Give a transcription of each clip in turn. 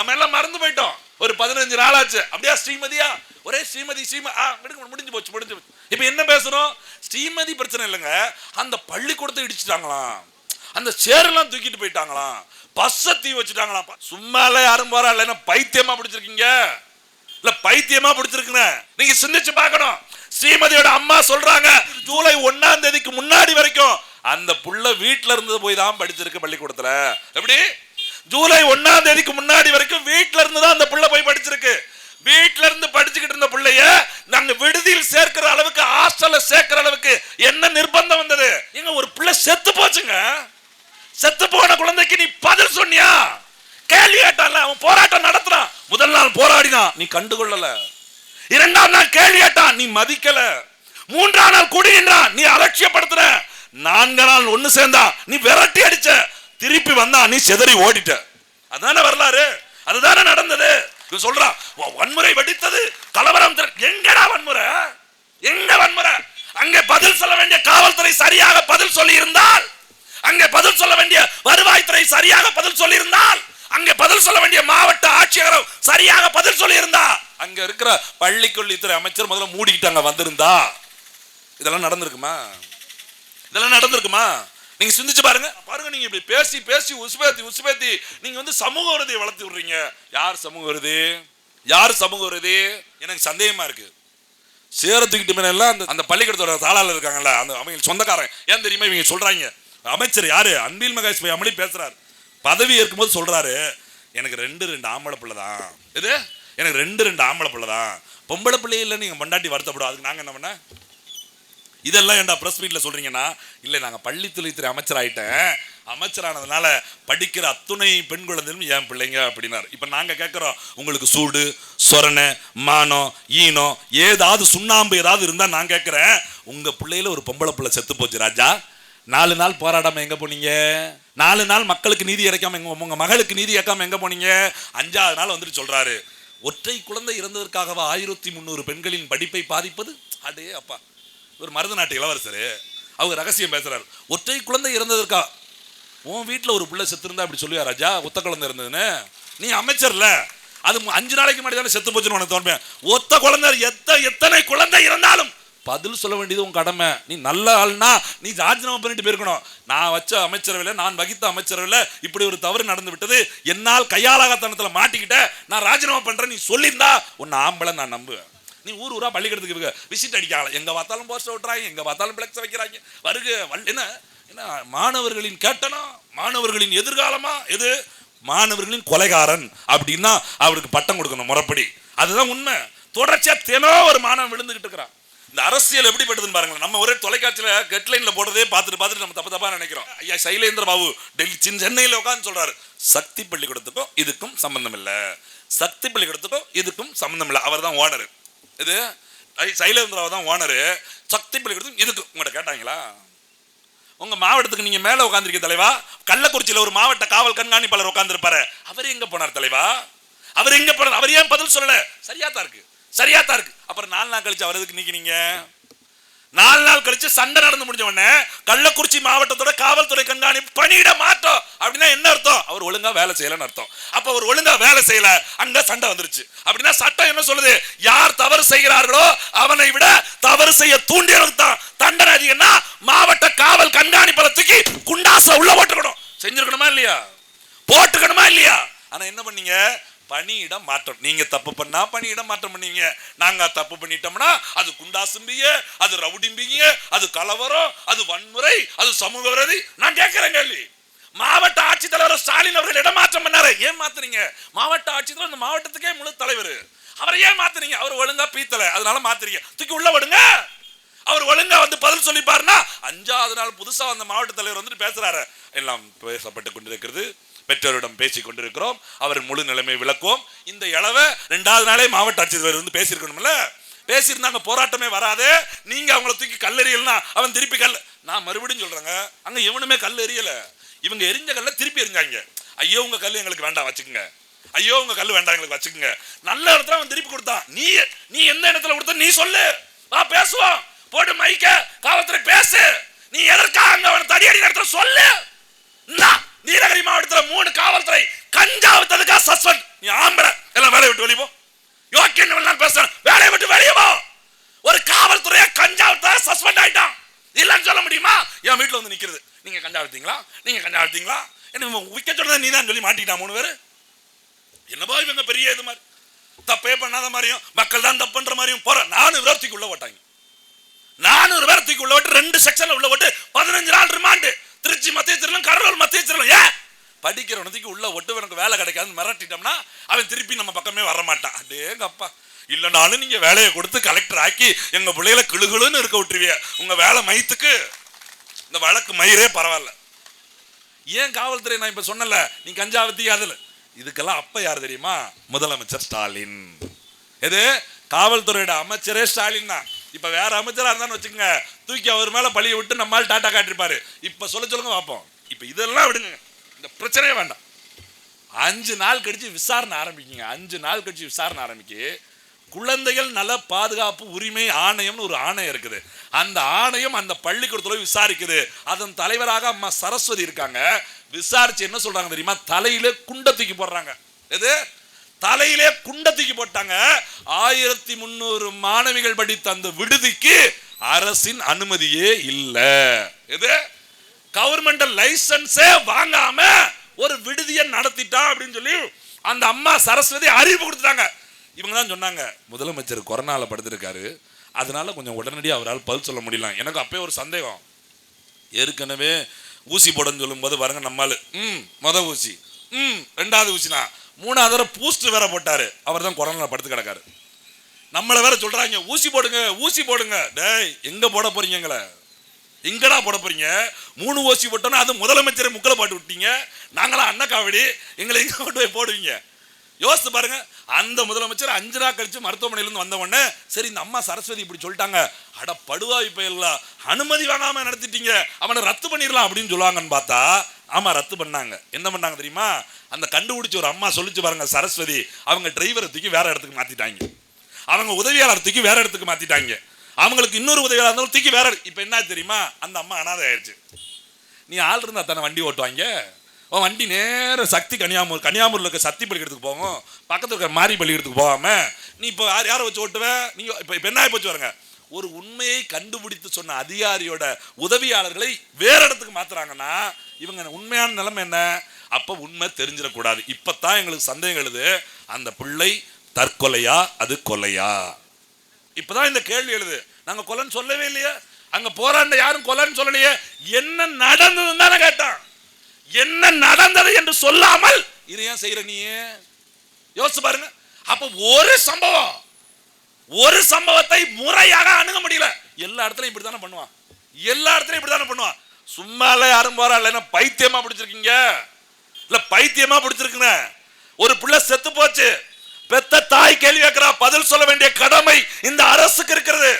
நம்ம எல்லாம் மறந்து போயிட்டோம். ஒரு பதினஞ்சு நாள் ஆச்சு அப்படியா ஸ்ரீமதியா? ஒரே ஸ்ரீமதி ஸ்ரீமதி ஆ விடுங்க, முடிஞ்சு போச்சு முடிஞ்சு போச்சு. இப்போ என்ன பேசுறோம்? ஸ்ரீமதி பிரச்சனை இல்லைங்க. அந்த பள்ளிக்கூடத்தை இடிச்சிட்டாங்களாம். அந்த சேரெல்லாம் தூக்கிட்டு போயிட்டாங்களாம். பஸ்ஸை தீ வச்சுட்டாங்களாம். சும்மால யாரும் போறா இல்லைன்னா பைத்தியமா பிடிச்சிருக்கீங்க. இல்ல பைத்தியமா பிடிச்சிருக்குங்க நீங்க சிந்திச்சு பார்க்கணும். ஸ்ரீமதியோட அம்மா சொல்றாங்க ஜூலை ஒன்னாம் தேதிக்கு முன்னாடி வரைக்கும் அந்த புள்ள வீட்டுல இருந்து போய் தான் படிச்சிருக்கு பள்ளிக்கூடத்துல. எப்படி? ஜூலை ஒன்னாம் தேதிக்கு முன்னாடி வரைக்கும் வீட்டுல இருந்து தான் அந்த பிள்ளை போய் படிச்சிருக்கு. வீட்டுல இருந்து படிச்சுக்கிட்டு இருந்த பிள்ளைய நாங்க விடுதியில் சேர்க்கிற அளவுக்கு ஹாஸ்டல்ல சேர்க்கிற அளவுக்கு என்ன நிர்பந்தம் வந்தது? எங்க ஒரு பிள்ளை செத்து போச்சுங்க. செத்து போன குழந்தைக்கு நீ பதில் சொன்னியா? கேள்வி கேட்டான்ல அவன் போராட்டம் நடத்துறான். முதல் நாள் போராடினான் நீ கண்டுகொள்ளல. இரண்டாம் நாள் கேள்வி கேட்டான் நீ மதிக்கல. மூன்றாம் நாள் குடியின்றான் நீ அலட்சியப்படுத்துற. நான்கு நாள் ஒன்னு சேர்ந்தா நீ விரட்டி அடிச்ச. திருப்பி வந்தா நீ செதறி ஓடிட்ட. அதானே வரலாறு? அதுதானே நடந்தது? இவன் சொல்றான் வன்முறை வெடித்தது கலவரம் எங்கடா வன்முறை? எங்க வன்முறை? அங்கே பதில் சொல்ல வேண்டிய காவல்துறை சரியாக பதில் சொல்லி இருந்தால் அங்கே பதில் சொல்ல வேண்டிய வருவாய்த்துறை சரியாக பதில் சொல்லி இருந்தால் அங்கே பதில் சொல்ல வேண்டிய மாவட்ட ஆட்சியரும் சரியாக பதில் சொல்லி இருந்தா அங்க இருக்கிற பள்ளிக்கல்வித்துறை அமைச்சர் முதல்ல மூடிக்கிட்டாங்க வந்திருந்தா. இதெல்லாம் நடந்திருக்குமா? இதெல்லாம் நடந்திருக்குமா? நீங்க சிந்திச்சு பாருங்க. பாருங்க நீங்க இப்படி பேசி பேசி உசுபேத்தி உசுபேத்தி நீங்க வந்து சமூக விரோதியை வளர்த்து விடுறீங்க. யார் சமூக விரோதி? யார் சமூக விரோதி? எனக்கு சந்தேகமா இருக்கு. சேரத்துக்கிட்டு மேலாம் எல்லாம் அந்த அந்த பள்ளிக்கூடத்தோட தாளாளர் இருக்காங்கல்ல அந்த அவங்க சொந்தக்காரன். ஏன் தெரியுமா இவங்க சொல்றாங்க? அமைச்சர் யாரு? அன்பில் மகேஷ் அமளி பேசுறாரு. பதவி ஏற்கும்போது சொல்றாரு எனக்கு ரெண்டு ரெண்டு ஆம்பளை பிள்ளை தான் இது எனக்கு ரெண்டு ரெண்டு ஆம்பளை பிள்ளை தான் பொம்பளை பிள்ளை இல்லை நீங்க பொண்டாட்டி வருத்தப்படும் அதுக்கு நாங்க என்ன பண்ண? இதெல்லாம் ஏன்டா ப்ரெஸ் மீட்ல சொல்றீங்கன்னா இல்லை நாங்கள் பள்ளித்துறைத்துறை அமைச்சர் ஆயிட்டேன் அமைச்சரானதுனால படிக்கிற அத்துணை பெண் குழந்தைகளும் என் பிள்ளைங்க அப்படின்னாரு. இப்போ நாங்கள் கேட்குறோம் உங்களுக்கு சூடு சொரணை மானம் ஈனம் ஏதாவது சுண்ணாம்பு ஏதாவது இருந்தால் நான் கேட்குறேன் உங்கள் பிள்ளையில ஒரு பொம்பளை பிள்ளை செத்து போச்சு ராஜா. நாலு நாள் போராடாம எங்க போனீங்க? நாலு நாள் மக்களுக்கு நீதி இறைக்காம எங்க உங்க மகளுக்கு நீதி இறக்காம எங்க போனீங்க? அஞ்சாவது நாள் வந்துட்டு சொல்றாரு. ஒற்றை குழந்தை இறந்ததற்காகவா ஆயிரத்தி முந்நூறு பெண்களின் படிப்பை பாதிப்பது? அடே அப்பா ஒரு மருத நாட்டு இளவரசர். அவங்க ரகசியம் பேசுறாரு. ஒற்றை குழந்தை இறந்ததற்கா? உன் வீட்டில் ஒரு பிள்ளை செத்து இருந்தா அப்படி சொல்லுவா ராஜா? ஒத்த குழந்தை இருந்ததுன்னு. நீ அமைச்சர்ல. அது அஞ்சு நாளைக்கு முன்னாடி தானே செத்து போச்சுன்னு உனக்கு தோணுமே. ஒத்த குழந்தை எத்த எத்தனை குழந்தை இருந்தாலும் பதில் சொல்ல வேண்டியது உன் கடமை. நீ நல்ல ஆள்னா நீ ராஜினாமா பண்ணிட்டு போயிருக்கணும். நான் வச்ச அமைச்சரவையில் நான் வகித்த அமைச்சரவையில் இப்படி ஒரு தவறு நடந்து விட்டது. என்னால் கையாலாகத்தனத்தில் மாட்டிக்கிட்ட. நான் ராஜினாமா பண்ணுறேன் நீ சொல்லியிருந்தா உன்னை ஆம்பளை நான் நம்புவேன். நீ ஊர் ஊரா பள்ளிக்கூடத்துக்கு விசிட் அடிக்கலாம் எங்க பார்த்தாலும் போஸ்டர் விட்டுறாங்க எங்க பார்த்தாலும் பிளக்ஸ் வைக்கிறாங்க. வருக என்ன? என்ன? மாணவர்களின் கேட்டனா மாணவர்களின் எதிர்காலமா? எது? மாணவர்களின் கொலைகாரன் அப்படின்னா அவருக்கு பட்டம் கொடுக்கணும் முறைப்படி. அதுதான் உண்மை. தொடர்ச்சியா தினம் ஒரு மாணவன் விழுந்துகிட்டு இருக்கிறான். இந்த அரசியல் எப்படிப்பட்டதுன்னு பாருங்களேன். நம்ம ஒரே தொலைக்காட்சியில ஹெட்லைன்ல போடுறதே பார்த்துட்டு பார்த்துட்டு நம்ம தப்பு தப்பா நினைக்கிறோம். ஐயா சைலேந்திர பாபு டெல்லி சின் சென்னையில் உட்காந்து சொல்றாரு. சக்தி பள்ளிக்கூடத்துக்கும் இதுக்கும் சம்பந்தம் இல்லை. சக்தி பள்ளிக்கூடத்துக்கும் இதுக்கும் சம்பந்தம் இல்லை. அவர் தான் ஓனர். இது சைலேந்திராவை தான் ஓனரு. சக்தி பள்ளிக்கூடத்துக்கும் இருக்கு உங்கள்கிட்ட கேட்டாங்களா? உங்க மாவட்டத்துக்கு நீங்க மேலே உட்காந்துருக்கீங்க தலைவா. கள்ளக்குறிச்சியில் ஒரு மாவட்ட காவல் கண்காணிப்பாளர் உட்காந்துருப்பாரு அவர் எங்க போனார் தலைவா? அவர் எங்க போனார்? அவர் ஏன் பதில் சொல்லல? சரியா தான் இருக்கு. சரியா தான் இருக்கு. அப்புறம் நாலு நாள் கழிச்சு அவர் எதுக்கு நீக்கினீங்க? நாலு நாள் கழிச்சு சண்டை நடந்து முடிஞ்ச உடனே கள்ளக்குறிச்சி மாவட்டத்தோட காவல்துறை கண்காணிப்பு பணியிட மாட்டோம் அப்படின்னா என்ன அர்த்தம்? அவர் ஒழுங்கா வேலை செய்யலன்னு அர்த்தம். அப்ப அவர் ஒழுங்கா வேலை செய்யல அங்க சண்டை வந்துருச்சு. அப்படின்னா சட்டம் என்ன சொல்லுது? யார் தவறு செய்கிறார்களோ அவனை விட தவறு செய்ய தூண்டியவனுக்கு தான் தண்டனை அதிகம்னா மாவட்ட காவல் கண்காணிப்பாளர் தூக்கி குண்டாச உள்ள போட்டுக்கணும். செஞ்சிருக்கணுமா இல்லையா? போட்டுக்கணுமா இல்லையா? ஆனா என்ன பண்ணீங்க? பணியிடம் மாற்றம். நீங்க தப்பு பண்ணா பணியிடம் மாற்றம் பண்ணீங்க. நாங்க தப்பு பண்ணிட்டோம்னா அது குண்டாசும்பிய அது ரவுடிம்பிங்க அது கலவரம் அது வன்முறை அது சமூக விரோதி. நான் கேட்கிறேன் கேள்வி. மாவட்ட ஆட்சித்தலைவர் ஸ்டாலின் அவர்கள் இடமாற்றம் பண்ணாரு. ஏன் மாத்துறீங்க? மாவட்ட ஆட்சித்தலைவர் இந்த மாவட்டத்துக்கே முழு தலைவர். அவரை ஏன் மாத்துறீங்க? அவர் ஒழுங்கா பீத்தல. அதனால மாத்துறீங்க. தூக்கி உள்ள விடுங்க. அவர் ஒழுங்கா வந்து பதில் சொல்லிப்பாருன்னா அஞ்சாவது நாள் புதுசா வந்த மாவட்ட தலைவர் வந்துட்டு பேசுறாரு. எல்லாம் பேசப்பட்டு கொண்டிருக்கிறது. பெற்றோரிடம் பேசிக் கொண்டிருக்கிறோம். அவர் முழு நிலைமை விளக்குவோம். இந்த இளவை ரெண்டாவது நாளே மாவட்ட ஆட்சியர் வந்து பேசியிருக்கணும்ல? பேசியிருந்தாங்க போராட்டமே வராது. நீங்க அவங்கள தூக்கி கல்லெறியல்னா அவன் திருப்பி கல் நான் மறுபடியும் சொல்றேங்க அங்க எவனுமே கல் எறியல. இவங்க எரிஞ்ச கல்ல திருப்பி எரிஞ்சாங்க ஐயோ உங்க கல் எங்களுக்கு வேண்டாம் வச்சுக்கோங்க. ஐயோ உங்க கல் வேண்டாம் எங்களுக்கு வச்சுக்கோங்க. நல்ல இடத்துல அவன் திருப்பி கொடுத்தான். நீ நீ எந்த இடத்துல கொடுத்த நீ சொல்லு. வா பேசுவோம். போடு மைக்க காவல்துறை பேசு. நீ எதற்காக அங்க அவனை தடியடி நடத்த சொல்லு. இந்தா, நீலகிரி மாவட்டத்தில் மூணு காவல்துறை கஞ்சா வித்ததுக்காக சஸ்பெண்ட். நீ ஆம்பளை. எல்லாம் வேலையை விட்டு வெளியே போ. யோக்கியன் எல்லாம் பேசுறேன். வேலையை விட்டு வெளியே ஒரு காவல்துறையா கஞ்சா சஸ்பெண்ட் ஆயிட்டான். இல்லைன்னு சொல்ல முடியுமா? என் வீட்டில் வந்து நிற்கிறது நீங்கள் கஞ்சாவிரத்தீங்களா நீங்கள் கஞ்சா விட்டீங்களா என்ன விற்க சொல்றது நீ தான் சொல்லி மாட்டிக்கிட்டான் மூணு பேர்? என்னப்பா இவங்க பெரிய இது மாதிரி. தப்பே பண்ணாத மாதிரியும் மக்கள் தான் தப்புன்ற மாதிரியும் போற நானூறு பேர்த்துக்கு உள்ள ஓட்டாங்க. நானூறு பேர்த்துக்கு உள்ள விட்டு ரெண்டு செக்ஷன்ல உள்ள விட்டு பதினஞ்சு நாள் ரிமாண்டு திருச்சி மத்திய திருலம் கடலூர் மத்திய திருலம் ஏன் படிக்கிறவனதுக்கு உள்ள ஒட்டுவனுக்கு வேலை கிடைக்காதுன்னு மிரட்டிட்டோம்னா அவன் திருப்பி நம்ம பக்கமே வர மாட்டான். அடேங்க அப்பா. இல்லைனாலும் நீங்க வேலையை கொடுத்து கலெக்டர் ஆக்கி எங்க பிள்ளைகளை கிளுகிளுன்னு இருக்க விட்டுருவிய. உங்க வேலை மயத்துக்கு இந்த வழக்கு மயிரே பரவாயில்ல. ஏன் காவல்துறை நான் இப்ப சொன்னல நீ கஞ்சா வித்தியாதுல இதுக்கெல்லாம் அப்ப யார் தெரியுமா? முதலமைச்சர் ஸ்டாலின். எது? காவல்துறையோட அமைச்சரே ஸ்டாலின் தான். இப்ப வேற அமைச்சரா இருந்தான்னு வச்சுக்கோங்க தூக்கி அவர் மேல பழிய விட்டு நம்மால் டாட்டா காட்டிருப்பாரு இப்ப சொல்ல சொல்லுங்க பார்ப்போம் இப்ப இதெல்லாம் விடுங்க. இந்த பிரச்சனையே வேண்டாம். அஞ்சு நாள் கழிச்சு விசாரணை ஆரம்பிக்குங்க. அஞ்சு நாள் கழிச்சு விசாரணை ஆரம்பிக்கு. குழந்தைகள் நல பாதுகாப்பு உரிமை ஆணையம்னு ஒரு ஆணையம் இருக்குது. அந்த ஆணையம் அந்த பள்ளிக்கூடத்துல விசாரிக்குது. அதன் தலைவராக அம்மா சரஸ்வதி இருக்காங்க. விசாரிச்சு என்ன சொல்றாங்க தெரியுமா? தலையில குண்டை தூக்கி போடுறாங்க. எது? தலையிலே குண்டத்துக்கு தூக்கி போட்டாங்க. ஆயிரத்தி முந்நூறு மாணவிகள் படித்த அந்த விடுதிக்கு அரசின் அனுமதியே இல்லை. எது? கவர்மெண்ட் லைசன்ஸே வாங்காம ஒரு விடுதியை நடத்திட்டா அப்படின்னு சொல்லி அந்த அம்மா சரஸ்வதி அறிவு கொடுத்துட்டாங்க. இவங்க தான் சொன்னாங்க முதலமைச்சர் கொரோனாவில் படுத்திருக்காரு. அதனால கொஞ்சம் உடனடியாக அவரால் பதில் சொல்ல முடியல எனக்கு அப்பயே ஒரு சந்தேகம். ஏற்கனவே ஊசி போடன்னு சொல்லும்போது பாருங்க நம்மால் ம் மொதல் ஊசி. ம் ரெண்டாவது ஊசினா மூணாவது தடவை பூஸ்ட் வேற போட்டாரு. அவர் தான் கொரோனா படுத்து கிடக்காரு. நம்மளை வேற சொல்றாங்க ஊசி போடுங்க ஊசி போடுங்க. டேய் எங்க போட போறீங்க எங்களை? எங்கடா போட போறீங்க? மூணு ஊசி போட்டோன்னா அது முதலமைச்சரை முக்கலை போட்டு விட்டீங்க. நாங்களாம் அண்ணா காவடி எங்களை எங்க கொண்டு போய் போடுவீங்க? யோசித்து பாருங்க. அந்த முதலமைச்சர் அஞ்சு நாள் கழிச்சு மருத்துவமனையிலிருந்து வந்த உடனே சரி இந்த அம்மா சரஸ்வதி இப்படி சொல்லிட்டாங்க. அட படுவாய் பயிலா அனுமதி வேணாமல் நடத்திட்டீங்க. அவனை ரத்து பண்ணிடலாம் அப்படின்னு சொல்லுவாங்கன்னு பார்த்தா ஆமாம் ரத்து பண்ணாங்க. என்ன பண்ணாங்க தெரியுமா? அந்த கண்டுபிடிச்ச ஒரு அம்மா சொல்லிச்சு பாருங்க சரஸ்வதி அவங்க டிரைவரை தூக்கி வேற இடத்துக்கு மாத்திட்டாங்க. அவங்க உதவியாளர் தூக்கி வேற இடத்துக்கு மாத்திட்டாங்க. அவங்களுக்கு இன்னொரு உதவியாளர் இருந்தாலும் தூக்கி வேற இப்போ என்ன தெரியுமா? அந்த அம்மா அனாதை ஆயிடுச்சு. நீ ஆள் இருந்தா தானே வண்டி ஓட்டுவாங்க? உன் வண்டி நேரம் சக்தி கன்னியாமூர் கன்னியாமூரில் இருக்க சக்தி பள்ளிக்கிறதுக்கு போகும் பக்கத்தில் இருக்க மாரி பள்ளிக்கிறதுக்கு போகாம நீ இப்போ யார் யாரை வச்சு ஓட்டுவேன் நீ இப்போ இப்போ என்ன ஆகி போச்சு பாருங்க? ஒரு உண்மையை கண்டுபிடித்து சொன்ன அதிகாரியோட உதவியாளர்களை வேற இடத்துக்கு மாத்துறாங்கன்னா இவங்க உண்மையான நிலைமை என்ன? அப்போ உண்மை தெரிஞ்சிடக்கூடாது. இப்போ தான் எங்களுக்கு சந்தேகம் எழுது. அந்த பிள்ளை தற்கொலையா? அது கொலையா? இப்போ தான் இந்த கேள்வி எழுது. நாங்கள் கொலைன்னு சொல்லவே இல்லையே. அங்கே போராண்ட யாரும் கொலைன்னு சொல்லலையே. என்ன நடந்ததுன்னு தானே கேட்டான். என்ன நடந்தது என்று சொல்லாமல் இது ஏன் செய்கிற நீ? யோசிச்சு பாருங்க. அப்போ ஒரு சம்பவம் ஒரு சம்பவத்தை முறையாக அணுக முடியல. எல்லா இடத்துலையும் இப்படி தானே பண்ணுவான். எல்லா இடத்துலையும் இப்படி தானே பண்ணுவான். சும்மால யாரும் போறா? இல்லைன்னா பைத்தியமா பிடிச்சிருக்கீங்க? இல்ல பைத்தியமா பிடிச்சிருக்குங்க ஒரு பிள்ளை செத்து போச்சு. பெத்த தாய் கேள்வி கேட்கிறா பதில் சொல்ல வேண்டிய கடமை இந்த அரசுக்கு இருக்கிறது.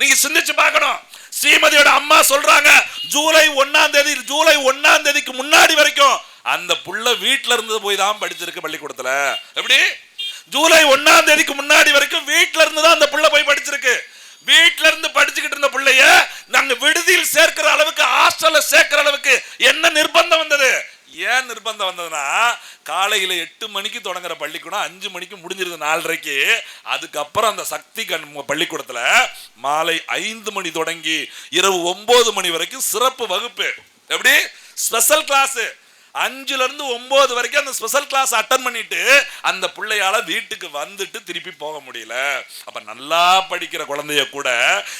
நீங்க சிந்திச்சு பார்க்கணும். ஸ்ரீமதியோட அம்மா சொல்றாங்க ஜூலை ஒன்னாம் தேதி ஜூலை ஒன்னாம் தேதிக்கு முன்னாடி வரைக்கும் அந்த புள்ள வீட்ல இருந்து போய் தான் படிச்சிருக்கு பள்ளிக்கூடத்துல. எப்படி? ஜூலை ஒன்னாம் தேதிக்கு முன்னாடி வரைக்கும் வீட்ல இருந்து தான் அந்த புள்ள போய் படிச்சிருக்கு. வீட்ல இருந்து படிச்சுக்கிட்டு இருந்த பிள்ளைய நாங்க விடுதியில் சேர்க்கிற அளவுக்கு ஹாஸ்டல்ல சேர்க்கிற அளவுக்கு என்ன நிர்பந்தம் வந்தது? ஏன் நிர்பந்தம் வந்ததுன்னா காலையில எட்டு மணிக்கு தொடங்குற பள்ளிக்கூடம் அஞ்சு மணிக்கு முடிஞ்சிருது நாலரைக்கு. அதுக்கப்புறம் அந்த சக்தி கண் பள்ளிக்கூடத்துல மாலை ஐந்து மணி தொடங்கி இரவு ஒன்பது மணி வரைக்கும் சிறப்பு வகுப்பு. எப்படி? ஸ்பெஷல் கிளாஸ் அஞ்சுல இருந்து ஒன்பது வரைக்கும் அந்த ஸ்பெஷல் கிளாஸ் அட்டன் பண்ணிட்டு அந்த பிள்ளையால வீட்டுக்கு வந்துட்டு திருப்பி போக முடியல. அப்ப நல்லா படிக்கிற குழந்தைய கூட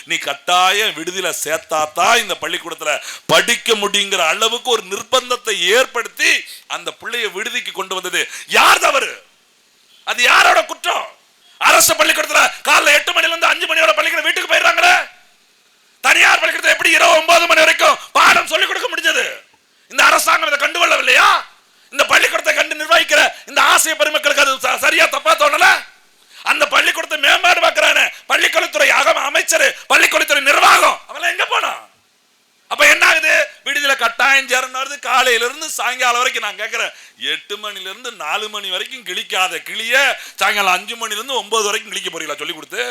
நீ கட்டாயம் விடுதியில சேர்த்தாதான் இந்த பள்ளிக்கூடத்துல படிக்க முடியுங்கிற அளவுக்கு ஒரு நிர்பந்தத்தை ஏற்படுத்தி அந்த பிள்ளைய விடுதிக்கு கொண்டு வந்தது. யார் தவறு? அது யாரோட குற்றம்? அரசு பள்ளிக்கூடத்துல காலைல எட்டு மணில இருந்து அஞ்சு மணி வரை பள்ளிக்கூடம் வீட்டுக்கு போயிடுறாங்களே. தனியார் பள்ளிக்கூடத்தை எப்படி இரவு ஒன்பது மணி வரைக்கும் பாடம் சொல்லிக் கொடுக்க முடியும்? இந்த அரசாங்கம் இதை கண்டு கொள்ளவில்லையா இந்த பள்ளிக்கூடத்தை கண்டு நிர்வகிக்கிற இந்த ஆசிய பெருமக்களுக்கு அது ச- சரியா தப்பா தோணல? அந்த பள்ளிக்கூடத்தை மேம்பாடு பார்க்கிறான. பள்ளிக்கல்வித்துறை அகம் அமைச்சர் பள்ளிக்கல்வித்துறை நிர்வாகம். அவெல்லாம் எங்க போனான் அப்ப என்ன ஆகுது விடுதலை கட்டாயம் சேரணும் காலையில இருந்து சாயங்காலம் வரைக்கும் நான் கேட்கிறேன். எட்டு மணில இருந்து நாலு மணி வரைக்கும் கிழிக்காத கிளிய சாயங்காலம் அஞ்சு மணில இருந்து ஒன்பது வரைக்கும் கிழிக்க போறீங்களா சொல்லி கொடுத்து?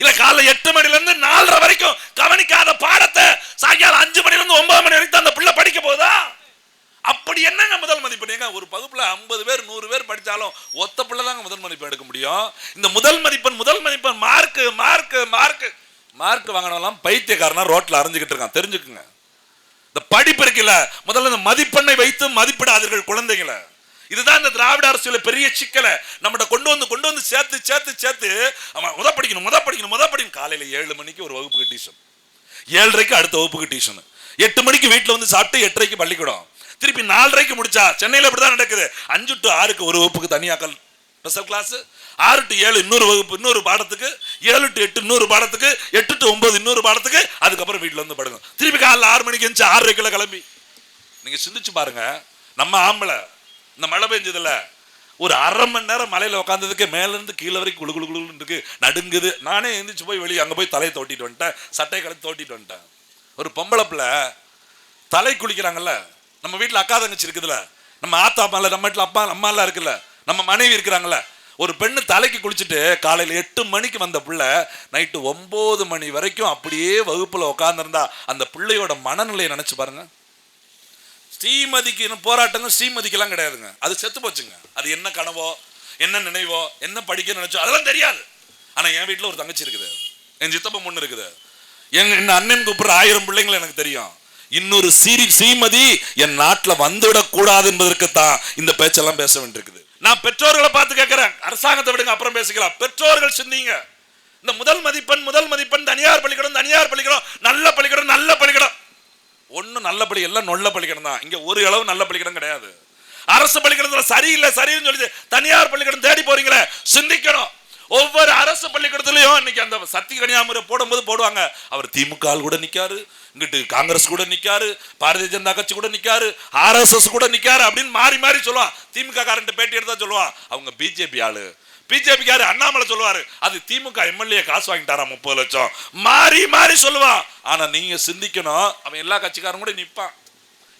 இல்ல காலைல எட்டு மணில இருந்து நாலரை வரைக்கும் கவனிக்காத பாடத்தை சாயங்காலம் அஞ்சு மணில இருந்து ஒன்பது மணி வரைக்கும் அந்த பிள்ளை படிக்க போதா அப்படி என்னங்க முதல் மதிப்பெண் ஏங்க ஒரு வகுப்புல ஐம்பது பேர் நூறு பேர் படித்தாலும் ஒத்த பிள்ளை தாங்க முதல் மதிப்பெண் எடுக்க முடியும். இந்த முதல் மதிப்பெண் முதல் மதிப்பெண் மார்க் மார்க் மார்க் மார்க் வாங்கினவெல்லாம் பைத்தியக்காரனா ரோட்டில் அரைஞ்சிக்கிட்டு இருக்கான். தெரிஞ்சுக்குங்க. இந்த படிப்பு இருக்குல்ல முதல்ல இந்த மதிப்பெண்ணை வைத்து மதிப்பிடாதீர்கள் குழந்தைகளை. இதுதான் இந்த திராவிட அரசியல பெரிய சிக்கலை. நம்மகிட்ட கொண்டு வந்து கொண்டு வந்து சேர்த்து சேர்த்து சேர்த்து அவன் முத படிக்கணும் முத படிக்கணும் முத படிக்கணும். காலையில் ஏழு மணிக்கு ஒரு வகுப்புக்கு டியூஷன். ஏழரைக்கு அடுத்த வகுப்புக்கு டியூஷன். எட்டு மணிக்கு வீட்டில் வந்து சாப்பிட்டு எட்டரைக்கு பள்ளிக்கூடம். திருப்பி நாலரைக்கு முடிச்சா சென்னையில் இப்படிதான் நடக்குது. அஞ்சு டு ஆறுக்கு ஒரு வகுப்புக்கு தனியாக்கல் ஸ்பெஷல் கிளாஸ் ஆறு டு ஏழு இன்னொரு வகுப்பு இன்னொரு பாடத்துக்கு. ஏழு டு எட்டு இன்னொரு பாடத்துக்கு. எட்டு டு ஒன்பது இன்னொரு பாடத்துக்கு. அதுக்கப்புறம் வீட்டில் வந்து படுங்க திருப்பி காலையில் ஆறு மணிக்கு இருந்துச்சு ஆறரைக்குள்ள கிளம்பி. நீங்கள் சிந்திச்சு பாருங்க. நம்ம ஆம்பளை இந்த மழை பெஞ்சதுல ஒரு அரை மணி நேரம் மலையில உட்காந்ததுக்கு மேல இருந்து கீழே வரைக்கும் குளு குளு குளுன்னு இருக்கு. நடுங்குது. நானே எழுந்திரிச்சு போய் வெளியே அங்க போய் தலையை தோட்டிட்டு வந்துட்டேன். சட்டையை கலந்து தோட்டிட்டு வந்துட்டேன். ஒரு பொம்பளை பிள்ளை தலை குளிக்கிறாங்கல்ல. நம்ம வீட்டில் அக்கா தங்கச்சி இருக்குதுல்ல நம்ம ஆத்தா அம்மா இல்ல நம்ம வீட்டில் அப்பா அம்மா எல்லாம் இருக்குல்ல. நம்ம மனைவி இருக்கிறாங்கல்ல. ஒரு பெண்ணு தலைக்கு குளிச்சுட்டு காலையில் எட்டு மணிக்கு வந்த பிள்ளை நைட்டு ஒன்பது மணி வரைக்கும் அப்படியே வகுப்புல உட்காந்துருந்தா அந்த பிள்ளையோட மனநிலையை நினைச்சு பாருங்க. ஸ்ரீமதிக்கு போராட்டங்கள் ஸ்ரீமதிக்கெல்லாம் கிடையாதுங்க. அது செத்து போச்சுங்க. அது என்ன கனவோ என்ன நினைவோ என்ன படிக்க நினைச்சோ அதெல்லாம் தெரியாது. ஆனால் என் வீட்டில் ஒரு தங்கச்சி இருக்குது. என் சித்தப்பா முன்னு இருக்குது. என் என் அண்ணன் கூப்பிடுற ஆயிரம் பிள்ளைங்களை எனக்கு தெரியும். இன்னொரு சீரி ஸ்ரீமதி என் நாட்டில் வந்துவிடக்கூடாது என்பதற்குத்தான் இந்த பேச்செல்லாம் பேச வேண்டியிருக்குது. நான் பெற்றோர்களை பார்த்து கேட்குறேன். அரசாங்கத்தை விடுங்க அப்புறம் பேசிக்கலாம். பெற்றோர்கள் சிந்திங்க. இந்த முதல் மதிப்பெண் முதல் மதிப்பெண் தனியார் பள்ளிக்கூடம் தனியார் பள்ளிக்கூடம் நல்ல பள்ளிக்கூடம் நல்ல பள்ளிக்கூடம். ஒன்றும் நல்ல பள்ளி எல்லாம் நொல்ல பள்ளிக்கூடம் தான். இங்கே ஒரு அளவு நல்ல பள்ளிக்கூடம் கிடையாது. அரசு பள்ளிக்கூடத்துல சரியில்லை சரின்னு சொல்லி தனியார் பள்ளிக்கூடம் தேடி போறீங்களே சிந்திக்கணும். ஒவ்வொரு அரசு பள்ளிக்கூடத்துலயும் இன்னைக்கு அந்த சக்தி கன்னியாகுமரி போடும்போது போடுவாங்க. அவர் திமுக ஆள் கூட நிக்காரு இங்கிட்டு காங்கிரஸ் கூட நிக்காரு பாரதிய ஜனதா கட்சி கூட நிக்காரு ஆர்எஸ்எஸ் கூட நிக்காரு அப்படின்னு மாறி மாறி சொல்லுவான். திமுக காரன்ட்டு பேட்டி எடுத்தா சொல்லுவான். அவங்க பிஜேபி ஆளு. பிஜேபிக்காரு அண்ணாமலை சொல்லுவாரு அது திமுக எம்எல்ஏ காசு வாங்கிட்டாரா முப்பது லட்சம்? மாறி மாறி சொல்லுவான் ஆனா நீங்க சிந்திக்கணும். அவன் எல்லா கட்சிக்காரன் கூட நிற்பான்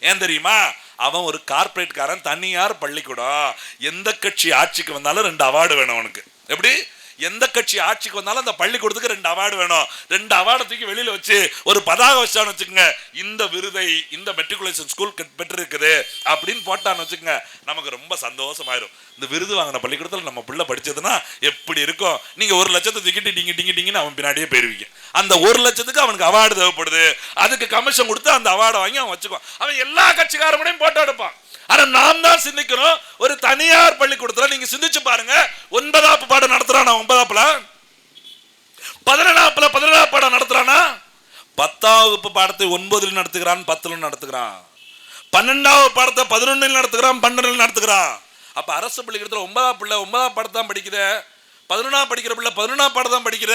ஏன் தெரியுமா? அவன் ஒரு கார்ப்பரேட்காரன் தனியார் பள்ளிக்கூடம். எந்த கட்சி ஆட்சிக்கு வந்தாலும் ரெண்டு அவார்டு வேணும் அவனுக்கு. எப்படி? எந்த கட்சி ஆட்சிக்கு வந்தாலும் அந்த பள்ளிக்கூடத்துக்கு ரெண்டு அவார்டு வேணும். ரெண்டு அவார்டை தூக்கி வெளியில வச்சு ஒரு பதாக வச்சான்னு வச்சுக்கோங்க. இந்த விருதை இந்த மெட்ரிகுலேஷன் ஸ்கூல் பெற்றிருக்குது அப்படின்னு போட்டான்னு வச்சுக்கோங்க. நமக்கு ரொம்ப சந்தோஷமாயிரும். இந்த விருது வாங்கின பள்ளிக்கூடத்தில் நம்ம பிள்ளை படிச்சதுன்னா எப்படி இருக்கும்? நீங்க ஒரு லட்சத்தை தூக்கிட்டு டிங்கி டிங்கி டிங்கின்னு அவன் பின்னாடியே போயிருவீங்க. அந்த ஒரு லட்சத்துக்கு அவனுக்கு அவார்டு தேவைப்படுது. அதுக்கு கமிஷன் கொடுத்து அந்த அவார்டை வாங்கி அவன் வச்சுக்குவான். அவன் எல்லா கட்சிக்காரங்களையும் போட்டோ எடுப்பான். ஆனா நாம் தான் சிந்திக்கிறோம் ஒரு தனியார் பள்ளிக்கூடத்துல நீங்க சிந்திச்சு பாருங்க. ஒன்பதாப்பு பாடம் நடத்துறானா ஒன்பதாப்புல? பதினெண்டாப்புல பதினெண்டாம் பாடம் நடத்துறானா? பத்தாம் வகுப்பு பாடத்தை ஒன்பதுல நடத்துகிறான் பத்துல நடத்துகிறான். பன்னெண்டாவது பாடத்தை பதினொன்னுல நடத்துகிறான் பன்னெண்டில் நடத்துகிறான். அப்ப அரசு பள்ளிக்கூடத்துல ஒன்பதாம் பிள்ளை ஒன்பதாம் பாடத்தான் தான் படிக்குத. பதினொன்றாம் படிக்கிற பிள்ளை பதினொன்றாம் பாடம் தான் படிக்கிற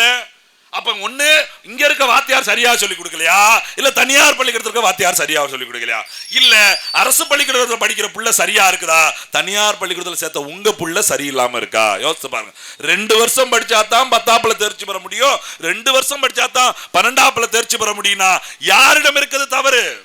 அப்ப ஒண்ணு இங்க இருக்க வாத்தியார் சரியா சொல்லி கொடுக்கலையா? இல்ல தனியார் பள்ளிக்கூடத்தில் இருக்க வாத்தியார் சரியா சொல்லி கொடுக்கலையா? இல்ல அரசு பள்ளிக்கூடத்தில் படிக்கிற புள்ள சரியா இருக்குதா? தனியார் பள்ளிக்கூடத்தில் சேர்த்த உங்க புள்ள சரியில்லாம இருக்கா? யோசிச்சு பாருங்க. ரெண்டு வருஷம் படிச்சா தான் பத்தாப்புல தேர்ச்சி பெற முடியும். ரெண்டு வருஷம் படிச்சா தான் பன்னெண்டாப்புல தேர்ச்சி பெற முடியும்னா யாரிடம் இருக்கிறது தவறு?